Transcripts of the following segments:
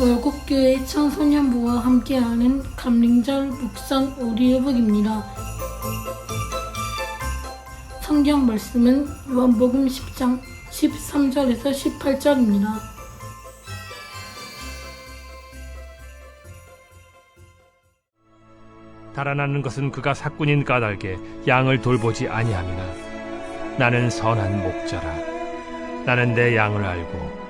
월곡교회 청소년부와 함께하는 감림절 묵상 오디오북입니다. 성경 말씀은 요한복음 10장 13절에서 18절입니다. 달아나는 것은 그가 사꾼인 까닭에 양을 돌보지 아니함이나 나는 선한 목자라 나는 내 양을 알고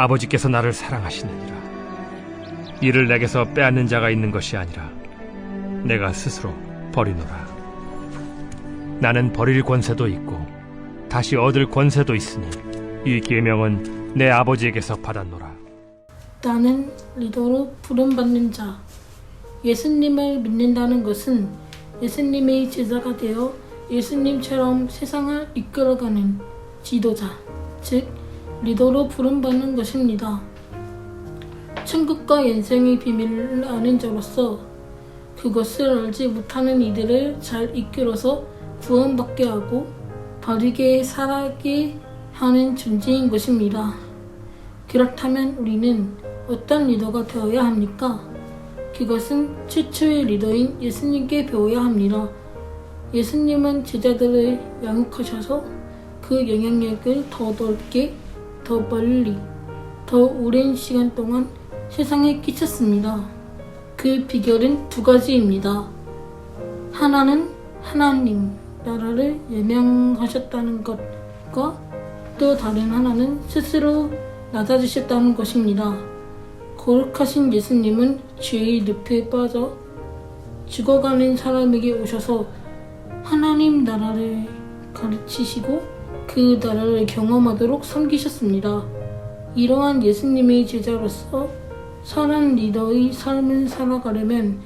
아버지께서 나를 사랑하시느니라. 이를 내게서 빼앗는 자가 있는 것이 아니라 내가 스스로 버리노라. 나는 버릴 권세도 있고 다시 얻을 권세도 있으니 이 계명은 내 아버지에게서 받았노라. 나는 리더로 부름받는 자. 예수님을 믿는다는 것은 예수님의 제자가 되어 예수님처럼 세상을 이끌어가는 지도자, 즉 리더로 부름받는 것입니다. 천국과 인생의 비밀을 아는 자로서 그것을 알지 못하는 이들을 잘 이끌어서 구원받게 하고 바르게 살아게 하는 존재인 것입니다. 그렇다면 우리는 어떤 리더가 되어야 합니까? 그것은 최초의 리더인 예수님께 배워야 합니다. 예수님은 제자들을 양육하셔서 그 영향력을 더 넓게, 더 멀리, 더 오랜 시간 동안 세상에 끼쳤습니다. 그 비결은 두 가지입니다. 하나는 하나님 나라를 예명하셨다는 것과 또 다른 하나는 스스로 낮아지셨다는 것입니다. 거룩하신 예수님은 죄의 늪에 빠져 죽어가는 사람에게 오셔서 하나님 나라를 가르치시고 그 나라를 경험하도록 섬기셨습니다. 이러한 예수님의 제자로서 선한 리더의 삶을 살아가려면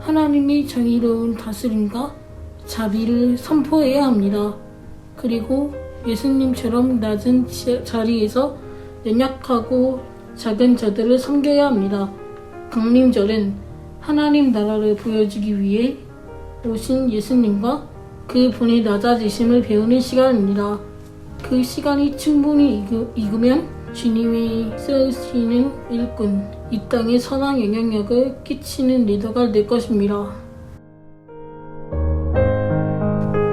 하나님의 정의로운 다스림과 자비를 선포해야 합니다. 그리고 예수님처럼 낮은 지- 자리에서 연약하고 작은 자들을 섬겨야 합니다. 강림절은 하나님 나라를 보여주기 위해 오신 예수님과 그 분의 낮아지심을 배우는 시간입니다. 그 시간이 충분히 익으, 익으면 주님이 쓰시는 일꾼, 이 땅에 선한 영향력을 끼치는 리더가 될 것입니다.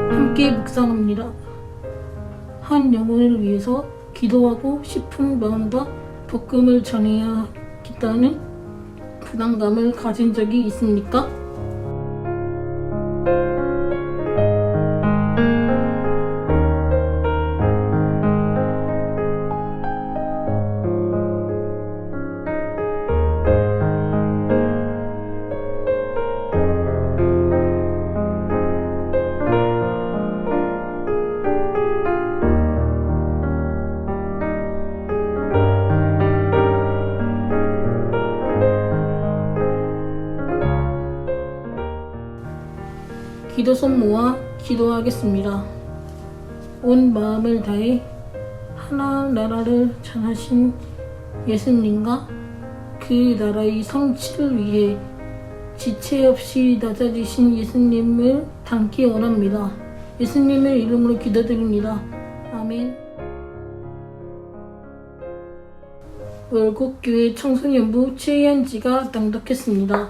함께 묵상합니다. 한 영혼을 위해서 기도하고 싶은 마음과 복음을 전해야 겠다는 부담감을 가진 적이 있습니까? 기도 손 모아 기도하겠습니다. 온 마음을 다해 하나 나라를 전하신 예수님과 그 나라의 성취를 위해 지체 없이 낮아지신 예수님을 닮기 원합니다. 예수님의 이름으로 기도드립니다. 아멘. 월곡교회 청소년부 최현지가 낭독했습니다.